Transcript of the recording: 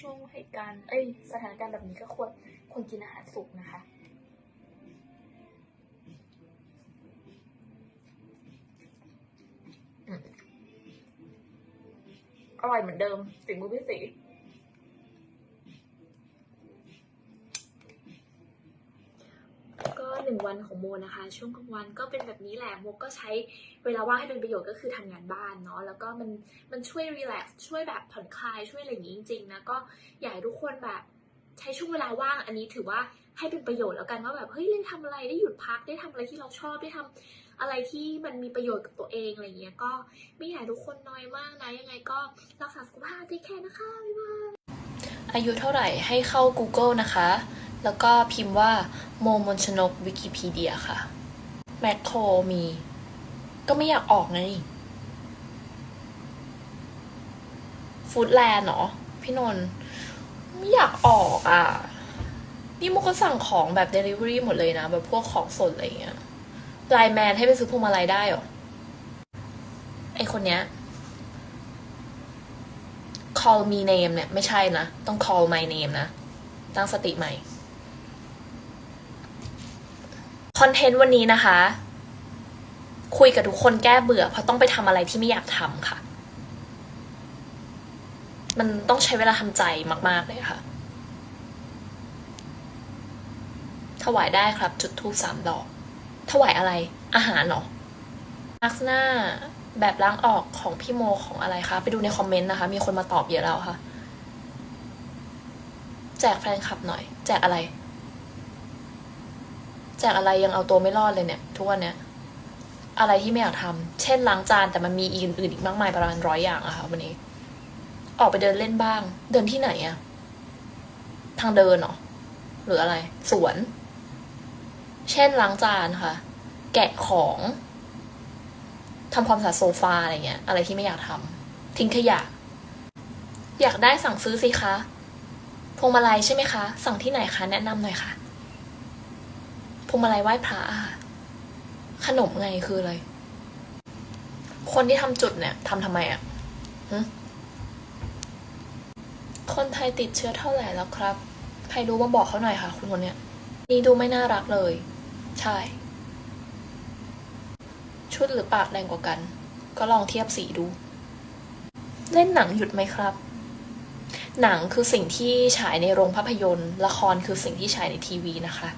ช่วงเหตุการณ์เอ้ยสถานการณ์แบบนี้ก็ควรควรกินอาหารสุกนะคะ อร่อยเหมือนเดิมสิงมือพี่สี ก็ห นึ่งวันของโมนะคะ ช่วงกลางวันก็เป็นแบบนี้แหละโมก็ใช้เวลาว่างให้เป็นประโยชน์ก็คือทำงานบ้านเนาะแล้วก็มันมันช่วยรีแลกซ์ช่วยแบบผ่อนคลายช่วยอะไรอย่างนี้จริงๆนะก็อยากให้ทุกคนแบบใช้ช่วงเวลาว่างอันนี้ถือว่าให้เป็นประโยชน์แล้วกันว่าแบบเฮ้ยได้ทำอะไรได้หยุดพักได้ทำอะไรที่เราชอบได้ทำอะไรที่มันมีประโยชน์กับตัวเองอะไรเงี้ยก็ไม่อยากให้ทุกคนน้อยมากนะยังไงก็รักษาสุขภาพที่แค่นะคะบ๊ายบายอายุเท่าไหร่ให้เข้า Google นะคะ แล้วก็พิมพ์ว่าโมมนชนกวิกิพีเดียค่ะ แมคโครมี ก็ไม่อยากออกไงฟูดแลนด์เนาะพี่นนท์ไม่อยากออกอะ นี่โมก็สั่งของแบบ Delivery หมดเลยนะ แบบพวกของสดอะไรเงี้ยไลน์แมนให้ไปซื้อพวงมาลัยได้เหรอ ไอคนเนี้ย call me name เนี่ย ไม่ใช่นะ ต้อง call my name นะ ตั้งสติใหม่ ค อนเทนต์วันนี้นะคะ คุยกับทุกคนแก้เบื่อ เพราะต้องไปทำอะไรที่ไม่อยากทำค่ะ มันต้องใช้เวลาทำใจมาก ๆ เลยค่ะ ถวายได้ครับ จุดทูบสามดอก ถวายอะไร อาหารเหรอลักษณะแบบล้างออกของพี่โมของอะไรคะ ไปดูในคอมเมนต์นะคะ มีคนมาตอบเยอะแล้วค่ะ แจกแฟนคลับหน่อย แจกอะไร จกอะไรยังเอาตัวไม่รอดเลยเนี่ยทุกวันเนี้ยอะไรที่ไม่อยากทำเช่นล้างจานแต่มันมีอีกอื่นอีกมากมายประมาณร้อยอย่างอะค่ะวันนี้ ออกไปเดินเล่นบ้าง เดินที่ไหนอะทางเดินหรอหรืออะไร สวน เช่นล้างจานค่ะ แกะของทำความสะอาดโซฟาอะไรเงี้ย อะไรที่ไม่อยากทำทิ้งขยะ อยากได้สั่งซื้อสิคะพวงมาลัยใช่ไหมคะ สั่งที่ไหนคะ แนะนำหน่อยค่ะ พวงมาลัยไหว้พระค่ะขนมไงคืออะไร คนที่ทำจุดเนี่ยทำทำไมอะหึคนไทยติดเชื้อเท่าไหร่แล้วครับ ใครรู้มาบอกเขาหน่อยค่ะ คุณคนเนี้ย นี่ดูไม่น่ารักเลย ใช่ ชุดหรือปากแรงกว่ากัน ก็ลองเทียบสีดู เล่นหนังหยุดไหมครับ หนังคือสิ่งที่ฉายในโรงภาพยนตร์ ละครคือสิ่งที่ฉายในทีวีนะคะ